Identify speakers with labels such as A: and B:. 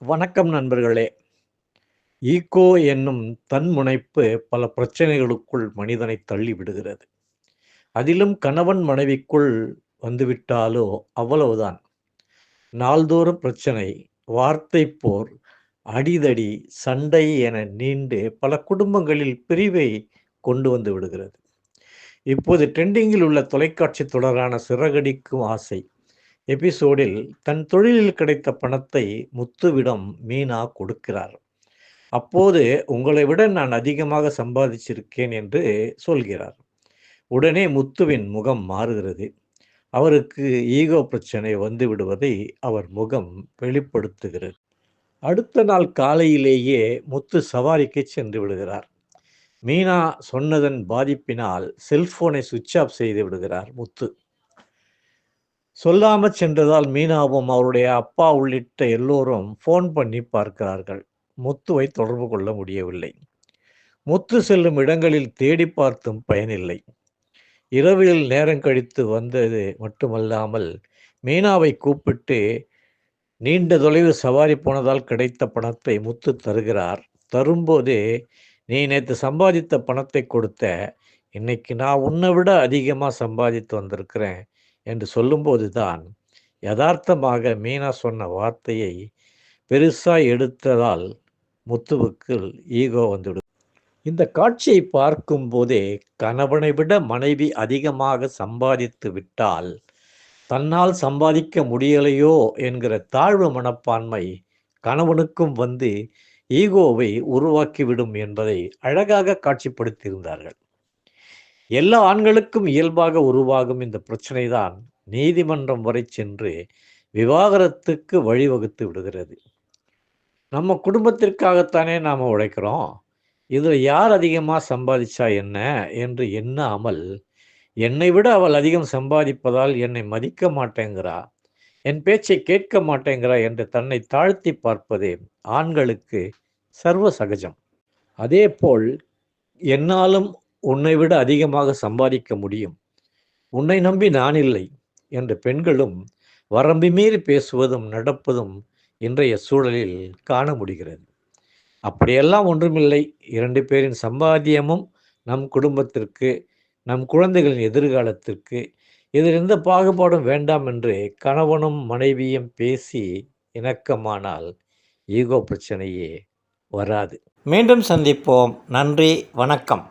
A: வணக்கம் நண்பர்களே. ஈகோ என்னும் தன்முனைப்பு பல பிரச்சனைகளுக்குள் மனிதனை தள்ளி விடுகிறது. அதிலும் கணவன் மனைவிக்குள் வந்துவிட்டாலோ அவ்வளவுதான். நாள்தோறும் பிரச்சனை வார்த்தை போர் அடிதடி சண்டை என நீண்டு பல குடும்பங்களில் பிரிவை கொண்டு வந்து விடுகிறது. இப்போது ட்ரெண்டிங்கில் உள்ள தொலைக்காட்சி தொடரான சிறகடிக்கும் ஆசை. எபிசோடில் தன் தொழிலில் கிடைத்த பணத்தை முத்துவிடம் மீனா கொடுக்கிறார். அப்போது உங்களை விட நான் அதிகமாக சம்பாதிச்சிருக்கேன் என்று சொல்கிறார். உடனே முத்துவின் முகம் மாறுகிறது. அவருக்கு ஈகோ பிரச்சனை வந்து விடுவதை அவர் முகம் வெளிப்படுத்துகிறது. அடுத்த நாள் காலையிலேயே முத்து சவாரிக்கு சென்று விடுகிறார். மீனா சொன்னதன் பாதிப்பினால் செல்போனை சுவிட்ச் ஆஃப் செய்து விடுகிறார் முத்து. சொல்லாமல் சென்றதால் மீனாவும் அவருடைய அப்பா உள்ளிட்ட எல்லோரும் ஃபோன் பண்ணி பார்க்கிறார்கள். முத்துவை தொடர்பு கொள்ள முடியவில்லை. முத்து செல்லும் இடங்களில் தேடி பார்த்தும் பயனில்லை. இரவில் நேரம் கழித்து வந்தது மட்டுமல்லாமல் மீனாவை கூப்பிட்டு நீண்ட தொலைவு சவாரி போனதால் கிடைத்த பணத்தை முத்து தருகிறார். தரும்போது நீ நேற்று சம்பாதித்த பணத்தை கொடுத்த. இன்னைக்கு நான் உன்னை விட அதிகமாக சம்பாதித்து வந்திருக்கிறேன். என்று சொல்லும்போது தான் யதார்த்தமாக மீனா சொன்ன வார்த்தையை பெருசாக எடுத்ததால் முத்துவுக்கு ஈகோ வந்துவிடும் இந்த காட்சியை பார்க்கும்போதே கணவனை விட மனைவி அதிகமாக சம்பாதித்து விட்டால் தன்னால் சம்பாதிக்க முடியலையோ என்கிற தாழ்வு மனப்பான்மை கணவனுக்கும் வந்து ஈகோவை உருவாக்கிவிடும் என்பதை அழகாக காட்சிப்படுத்தியிருந்தார்கள். எல்லா ஆண்களுக்கும் இயல்பாக உருவாகும் இந்த பிரச்சனை தான் நீதிமன்றம் வரை சென்று விவாகரத்துக்கு வழிவகுத்து விடுகிறது. நம்ம குடும்பத்திற்காகத்தானே நாம் உழைக்கிறோம். இதில் யார் அதிகமாக சம்பாதிச்சா என்ன என்று எண்ணாமல் என்னை விட அவள் அதிகம் சம்பாதிப்பதால் என்னை மதிக்க மாட்டேங்கிறா? என் பேச்சை கேட்க மாட்டேங்கிறா? என்று தன்னை தாழ்த்தி பார்ப்பதே ஆண்களுக்கு சர்வ சகஜம். அதேபோல் என்னாலும் உன்னை விட அதிகமாக சம்பாதிக்க முடியும். உன்னை நம்பி நான் இல்லை என்று பெண்களும் வரம்பு மீறி பேசுவதும் நடப்பதும் இன்றைய சூழலில் காண முடிகிறது. அப்படியெல்லாம் ஒன்றுமில்லை. இரண்டு பேரின் சம்பாத்தியமும் நம் குடும்பத்திற்கு நம் குழந்தைகளின் எதிர்காலத்திற்கு இதில் எந்த பாகுபாடும் வேண்டாம் என்று கணவனும் மனைவியும் பேசி இணக்கமானால் ஈகோ பிரச்சனையே வராது. மீண்டும் சந்திப்போம். நன்றி. வணக்கம்.